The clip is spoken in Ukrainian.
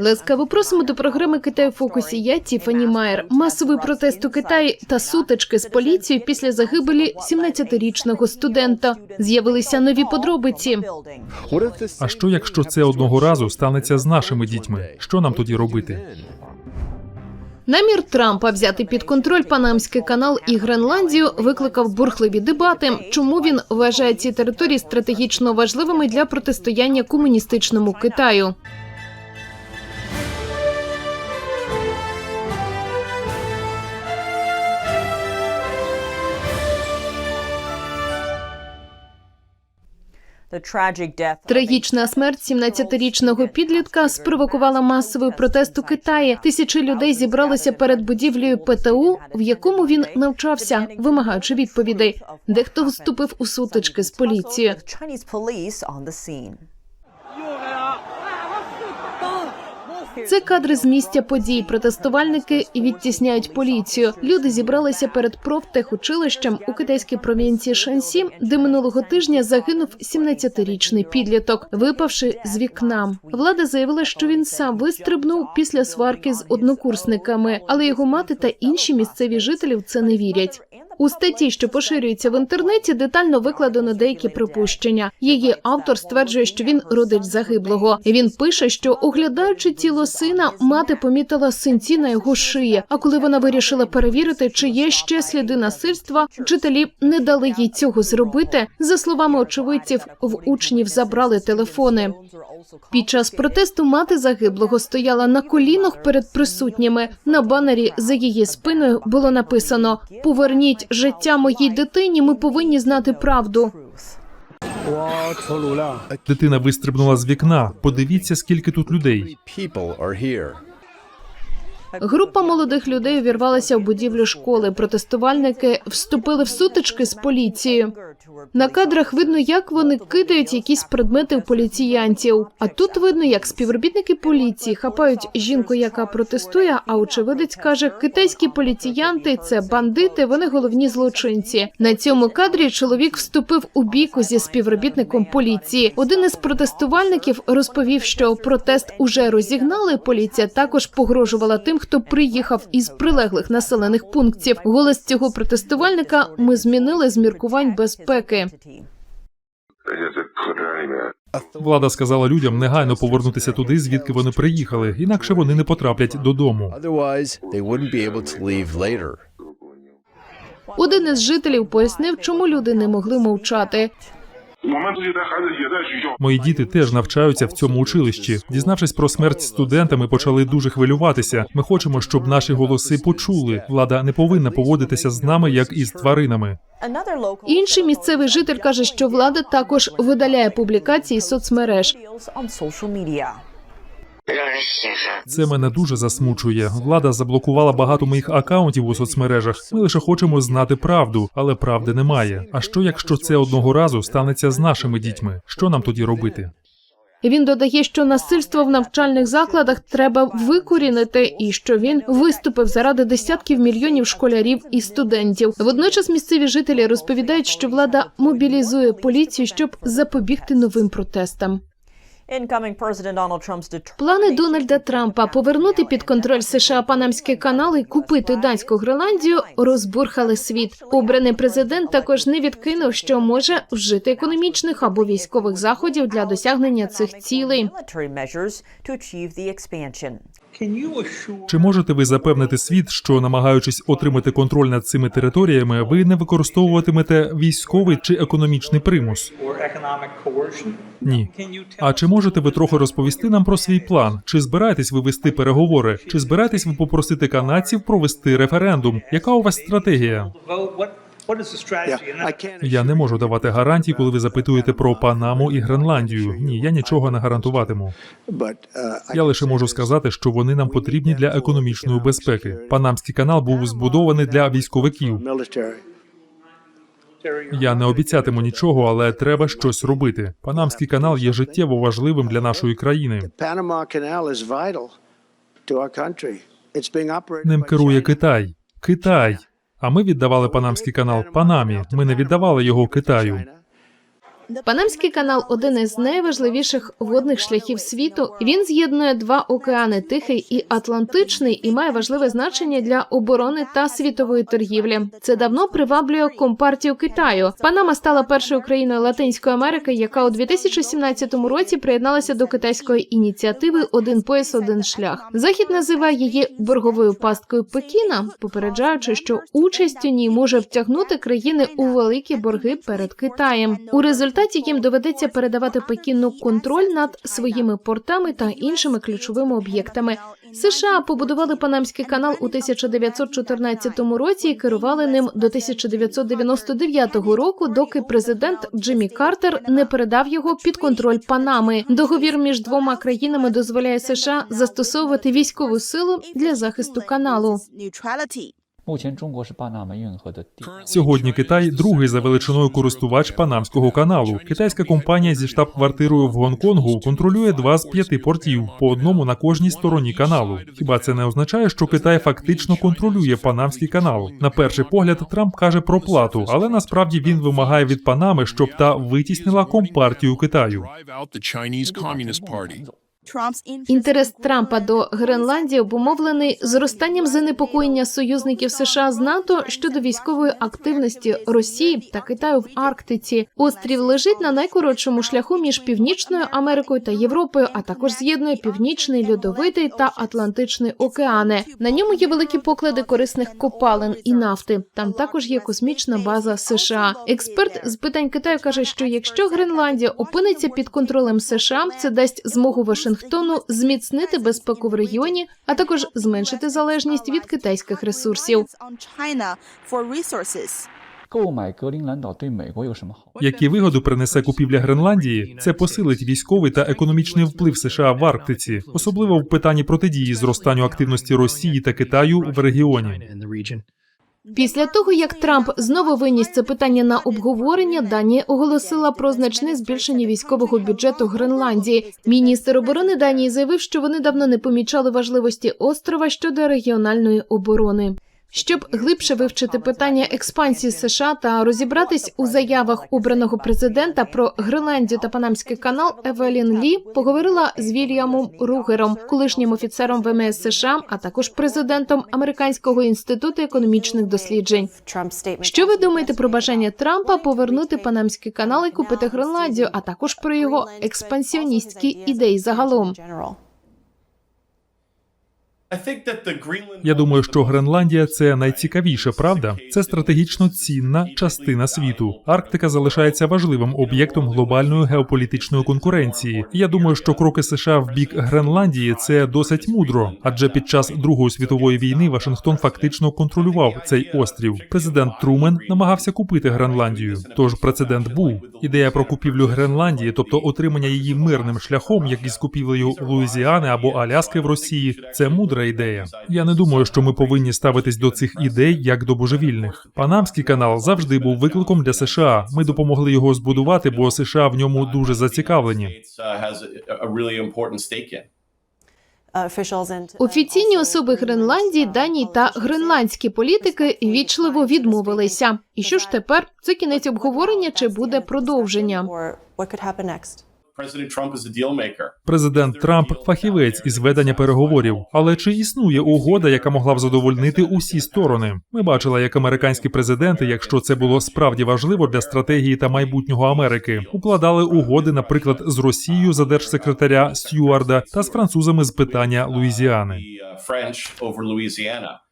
Ласкаво просимо до програми Китай у фокусі. Я Тіфані Майер. Масовий протест у Китаї та сутички з поліцією після загибелі 17-річного студента. З'явилися нові подробиці. А що якщо це одного разу станеться з нашими дітьми? Що нам тоді робити? Намір Трампа взяти під контроль Панамський канал і Гренландію викликав бурхливі дебати. Чому він вважає ці території стратегічно важливими для протистояння комуністичному Китаю? Трагічна смерть 17-річного підлітка спровокувала масовий протест у Китаї. Тисячі людей зібралися перед будівлею ПТУ, в якому він навчався, вимагаючи відповідей. Дехто вступив у сутички з поліцією. Це кадри з місця подій. Протестувальники відтісняють поліцію. Люди зібралися перед профтехучилищем у китайській провінції Шансі, де минулого тижня загинув 17-річний підліток, випавши з вікна. Влада заявила, що він сам вистрибнув після сварки з однокурсниками, але його мати та інші місцеві жителі в це не вірять. У статті, що поширюється в інтернеті, детально викладено деякі припущення. Її автор стверджує, що він родич загиблого. Він пише, що оглядаючи тіло сина, мати помітила синці на його шиї. А коли вона вирішила перевірити, чи є ще сліди насильства, вчителі не дали їй цього зробити. За словами очевидців, в учнів забрали телефони. Під час протесту мати загиблого стояла на колінах перед присутніми. На банері за її спиною було написано: Поверніть життя моїй дитині. Ми повинні знати правду. Дитина вистрибнула з вікна. Подивіться, скільки тут людей. Група молодих людей увірвалася в будівлю школи. Протестувальники вступили в сутички з поліцією. На кадрах видно, як вони кидають якісь предмети в поліціянтів. А тут видно, як співробітники поліції хапають жінку, яка протестує. А очевидець каже, китайські поліціянти це бандити, вони головні злочинці. На цьому кадрі чоловік вступив у бійку зі співробітником поліції. Один із протестувальників розповів, що протест уже розігнали. Поліція також погрожувала тим, хто приїхав із прилеглих населених пунктів. Голос цього протестувальника ми змінили з міркувань безпеки. Влада сказала людям негайно повернутися туди, звідки вони приїхали, інакше вони не потраплять додому. Один із жителів пояснив, чому люди не могли мовчати. Мої діти теж навчаються в цьому училищі. Дізнавшись про смерть студента, ми почали дуже хвилюватися. Ми хочемо, щоб наші голоси почули. Влада не повинна поводитися з нами як із тваринами. Інший місцевий житель каже, що влада також видаляє публікації з соцмереж. Це мене дуже засмучує. Влада заблокувала багато моїх акаунтів у соцмережах. Ми лише хочемо знати правду, але правди немає. А що якщо це одного разу станеться з нашими дітьми? Що нам тоді робити? Він додає, що насильство в навчальних закладах треба викорінити, і що він виступив заради десятків мільйонів школярів і студентів. Водночас місцеві жителі розповідають, що влада мобілізує поліцію, щоб запобігти новим протестам. Плани Дональда Трампа повернути під контроль США Панамський канал і купити данську Гренландію розбурхали світ. Обраний президент також не відкинув, що може вжити економічних або військових заходів для досягнення цих цілей. Чи можете ви запевнити світ, що намагаючись отримати контроль над цими територіями, ви не використовуватимете військовий чи економічний примус? Ні. А чи можете ви трохи розповісти нам про свій план? Чи збираєтесь ви вести переговори? Чи збираєтесь ви попросити канадців провести референдум? Яка у вас стратегія? Я не можу давати гарантій, коли ви запитуєте про Панаму і Гренландію. Ні, я нічого не гарантуватиму. Я лише можу сказати, що вони нам потрібні для економічної безпеки. Панамський канал був збудований для військовиків. Я не обіцятиму нічого, але треба щось робити. Панамський канал є життєво важливим для нашої країни. Ним керує Китай. Китай. А ми віддавали Панамський канал Панамі. Ми не віддавали його Китаю. Панамський канал один із найважливіших водних шляхів світу. Він з'єднує два океани Тихий і Атлантичний і має важливе значення для оборони та світової торгівлі. Це давно приваблює компартію Китаю. Панама стала першою країною Латинської Америки, яка у 2017 році приєдналася до китайської ініціативи Один пояс, один шлях. Захід називає її борговою пасткою Пекіна, попереджаючи, що участь у ній може втягнути країни у великі борги перед Китаєм. У результаті їм доведеться передавати Пекіну контроль над своїми портами та іншими ключовими об'єктами. США побудували Панамський канал у 1914 році і керували ним до 1999 року, доки президент Джиммі Картер не передав його під контроль Панами. Договір між двома країнами дозволяє США застосовувати військову силу для захисту каналу. Сьогодні Китай другий за величиною користувач панамського каналу. Китайська компанія зі штаб-квартирою в Гонконгу контролює два з п'яти портів по одному на кожній стороні каналу. Хіба це не означає, що Китай фактично контролює панамський канал? На перший погляд, Трамп каже про плату, але насправді він вимагає від Панами, щоб та витіснила компартію Китаю. Інтерес Трампа до Гренландії обумовлений зростанням занепокоєння союзників США з НАТО щодо військової активності Росії та Китаю в Арктиці. Острів лежить на найкоротшому шляху між Північною Америкою та Європою, а також з'єднує Північний Льодовитий та Атлантичний океани. На ньому є великі поклади корисних копалин і нафти. Там також є космічна база США. Експерт з питань Китаю каже, що якщо Гренландія опиниться під контролем США, це дасть змогу Вашингтону Вашингтону зміцнити безпеку в регіоні, а також зменшити залежність від китайських ресурсів. Які вигоду принесе купівля Гренландії? Це посилить військовий та економічний вплив США в Арктиці, особливо в питанні протидії зростанню активності Росії та Китаю в регіоні. Після того, як Трамп знову виніс це питання на обговорення, Данія оголосила про значне збільшення військового бюджету Гренландії. Міністр оборони Данії заявив, що вони давно не помічали важливості острова щодо регіональної оборони. Щоб глибше вивчити питання експансії США та розібратись у заявах обраного президента про Гренландію та Панамський канал, Евелін Лі поговорила з Вільямом Ругером, колишнім офіцером ВМС США, а також президентом Американського інституту економічних досліджень. Що ви думаєте про бажання Трампа повернути Панамський канал і купити Гренландію, а також про його експансіоністські ідеї загалом? Я думаю, що Гренландія це найцікавіше, правда? Це стратегічно цінна частина світу. Арктика залишається важливим об'єктом глобальної геополітичної конкуренції. Я думаю, що кроки США в бік Гренландії це досить мудро, адже під час Другої світової війни Вашингтон фактично контролював цей острів. Президент Трумен намагався купити Гренландію. Тож прецедент був. Ідея про купівлю Гренландії, тобто отримання її мирним шляхом, як із купівлею Луїзіани або Аляски в Росії, це мудра ідея. Я не думаю, що ми повинні ставитись до цих ідей як до божевільних. Панамський канал завжди був викликом для США. Ми допомогли його збудувати, бо США в ньому дуже зацікавлені. Офіційні особи Гренландії, Данії та гренландські політики вічливо відмовилися. І що ж тепер? Це кінець обговорення чи буде продовження? Президент Трамп фахівець із ведення переговорів. Але чи існує угода, яка могла б задовольнити усі сторони? Ми бачили, як американські президенти, якщо це було справді важливо для стратегії та майбутнього Америки, укладали угоди, наприклад, з Росією за держсекретаря Стюарда та з французами з питання Луїзіани. Louisiana.